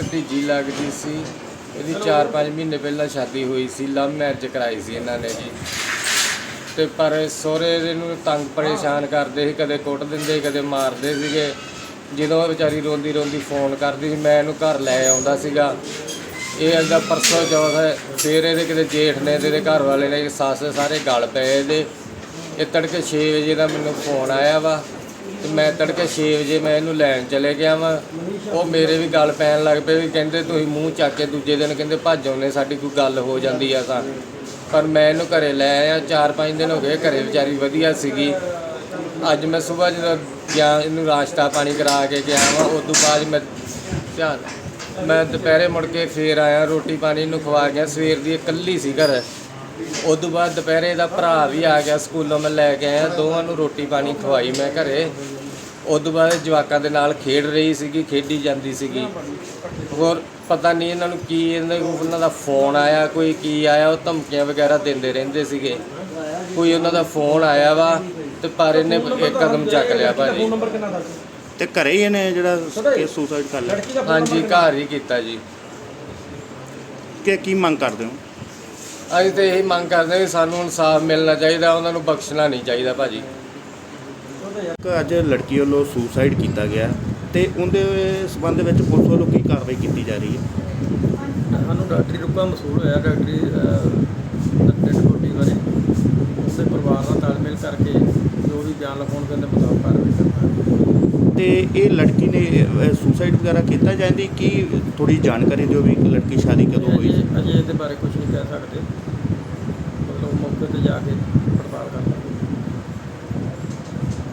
ਭਤੀਜੀ ਲੱਗਦੀ ਸੀ। ਇਹਦੀ 4-5 ਮਹੀਨੇ ਪਹਿਲਾਂ ਸ਼ਾਦੀ ਹੋਈ ਸੀ। ਲਵ ਮੈਰਿਜ ਕਰਾਈ ਸੀ ਇਹਨਾਂ ਨੇ ਜੀ। ਤੇ ਪਰ ਸਹੁਰੇ ਇਹਨੂੰ ਤੰਗ ਪਰੇਸ਼ਾਨ ਕਰਦੇ ਸੀ। ਕਦੇ ਕੁੱਟ ਦਿੰਦੇ, ਕਦੇ ਮਾਰਦੇ ਸੀਗੇ। ਜਦੋਂ ਉਹ ਵਿਚਾਰੀ ਰੋਂਦੀ ਰੋਂਦੀ ਫੋਨ ਕਰਦੀ ਸੀ, ਮੈਂ ਇਹਨੂੰ ਘਰ ਲੈ ਆਉਂਦਾ ਸੀਗਾ। ਇਹ ਅੰਦਾ ਪਰਸੋਂ ਚੌਥ ਹੈ। ਫਿਰ ਇਹਦੇ ਕਿਤੇ ਜੇਠ ਨੇ ਤੇ ਇਹਦੇ ਘਰ ਵਾਲੇ ਨੇ, ਸੱਸ ਸਾਰੇ ਗਲ ਪਏ ਇਹਦੇ। ਇਹ ਤੜਕੇ 6 ਵਜੇ ਦਾ ਮੈਨੂੰ ਫੋਨ ਆਇਆ ਵਾ। ਤੇ ਮੈਂ ਤੜਕੇ 6 ਵਜੇ ਮੈਂ ਇਹਨੂੰ ਲੈਣ ਚਲੇ ਗਿਆ ਵਾਂ। ਉਹ ਮੇਰੇ ਵੀ ਗੱਲ ਪੈਣ ਲੱਗ ਪਏ ਵੀ ਕਹਿੰਦੇ ਤੁਸੀਂ ਮੂੰਹ ਚੱਕ ਕੇ ਦੂਜੇ ਦਿਨ ਕਹਿੰਦੇ ਭੱਜ ਆਉਂਦੇ, ਸਾਡੀ ਕੋਈ ਗੱਲ ਹੋ ਜਾਂਦੀ ਆ ਤਾਂ। ਪਰ ਮੈਂ ਇਹਨੂੰ ਘਰੇ ਲੈ ਆਇਆ 4-5 ਦਿਨ ਹੋ ਗਏ ਘਰੇ ਵਿਚਾਰੀ ਵਧੀਆ ਸੀਗੀ। ਅੱਜ ਮੈਂ ਸਵੇਰ ਜਦੋਂ ਗਿਆ, ਇਹਨੂੰ ਨਾਸ਼ਤਾ ਪਾਣੀ ਕਰਾ ਕੇ ਗਿਆ ਵਾਂ ਉਸ ਤੋਂ ਬਾਅਦ ਮੈਂ ਧਿਆਨ ਮੈਂ ਦੁਪਹਿਰੇ ਮੁੜ ਕੇ ਫੇਰ ਆਇਆ, ਰੋਟੀ ਪਾਣੀ ਨੂੰ ਖਵਾ ਗਿਆ। ਸਵੇਰ ਦੀ ਇਕੱਲੀ ਸੀ ਘਰ। ਉਸ ਤੋਂ ਬਾਅਦ ਦੁਪਹਿਰੇ ਦਾ ਭਰਾ ਵੀ ਆ ਗਿਆ ਸਕੂਲੋਂ ਮੈਂ ਲੈ ਕੇ ਆਇਆ ਦੋਵਾਂ ਨੂੰ ਰੋਟੀ ਪਾਣੀ ਖਵਾਈ ਮੈਂ ਘਰੇ। ਉਸ ਤੋਂ ਬਾਅਦ ਜਵਾਕਾਂ ਦੇ ਨਾਲ ਖੇਡ ਰਹੀ ਸੀਗੀ ਖੇਡੀ ਜਾਂਦੀ ਸੀਗੀ। ਹੋਰ ਪਤਾ ਨਹੀਂ ਇਹਨਾਂ ਨੂੰ ਕੀ ਇਹਨਾਂ ਉਹਨਾਂ ਦਾ ਫੋਨ ਆਇਆ ਕੋਈ ਕੀ ਆਇਆ ਉਹ ਧਮਕੀਆਂ ਵਗੈਰਾ ਦਿੰਦੇ ਰਹਿੰਦੇ ਸੀਗੇ। ਕੋਈ ਉਹਨਾਂ ਦਾ ਫੋਨ ਆਇਆ ਵਾ ਤੇ ਪਰ ਇਹਨੇ ਇੱਕ ਕਦਮ ਚੱਕ ਲਿਆ ਭਾਜੀ। ਤੇ ਘਰੇ ਹੀ ਇਹਨੇ ਜਿਹੜਾ ਕੇਸ ਸੁਸਾਈਡ ਕਰ ਲਿਆ? ਹਾਂਜੀ ਘਰ ਹੀ ਕੀਤਾ ਜੀ। ਕਿ ਕੀ ਮੰਗ ਕਰਦੇ ਹੋ? ਅਸੀਂ ਤੇ ਇਹੀ ਮੰਗ ਕਰਦੇ ਹਾਂ ਕਿ ਸਾਨੂੰ ਇਨਸਾਫ ਮਿਲਣਾ ਚਾਹੀਦਾ ਉਹਨਾਂ ਨੂੰ ਬਖਸ਼ਣਾ ਨਹੀਂ ਚਾਹੀਦਾ ਭਾਜੀ। ਕਿ ਅੱਜ ਲੜਕੀ ਵੱਲੋਂ ਸੁਸਾਈਡ ਕੀਤਾ ਗਿਆ ਤੇ ਉਹਦੇ ਸਬੰਧ ਵਿੱਚ ਪੁਲਿਸ ਵੱਲੋਂ ਕੀ ਕਾਰਵਾਈ ਕੀਤੀ ਜਾ ਰਹੀ ਹੈ? ਸਾਨੂੰ ਡਾਕਟਰੀ ਰੁਕਾ ਮਸੂਲ ਹੋਇਆ ਡਾਕਟਰੀ ਡੈਡ ਬੋਡੀ ਬਾਰੇ। ਉਸੇ ਪਰਿਵਾਰ ਨਾਲ ਤਾਲਮੇਲ ਕਰਕੇ ਜੋ ਵੀ ਬਿਆਨ ਲਿਖਾਉਣਗੇ ਉਹਦੇ ਮੁਤਾਬਕ ਤੇ ਇਹ ਲੜਕੀ ਨੇ ਸੁਸਾਈਡ ਵਗੈਰਾ ਕੀਤਾ ਜਾਂਦੀ ਕੀ ਥੋੜੀ ਜਾਣਕਾਰੀ ਦਿਓ ਵੀ ਲੜਕੀ ਸ਼ਾਦੀ ਕਦੋਂ ਹੋਈ ਅਜੇ ਅਜੇ ਇਹਦੇ ਬਾਰੇ ਕੁਝ ਨਹੀਂ ਕਹਿ ਸਕਦੇ। ਮਤਲਬ ਮੌਕੇ ਤੇ ਜਾ ਕੇ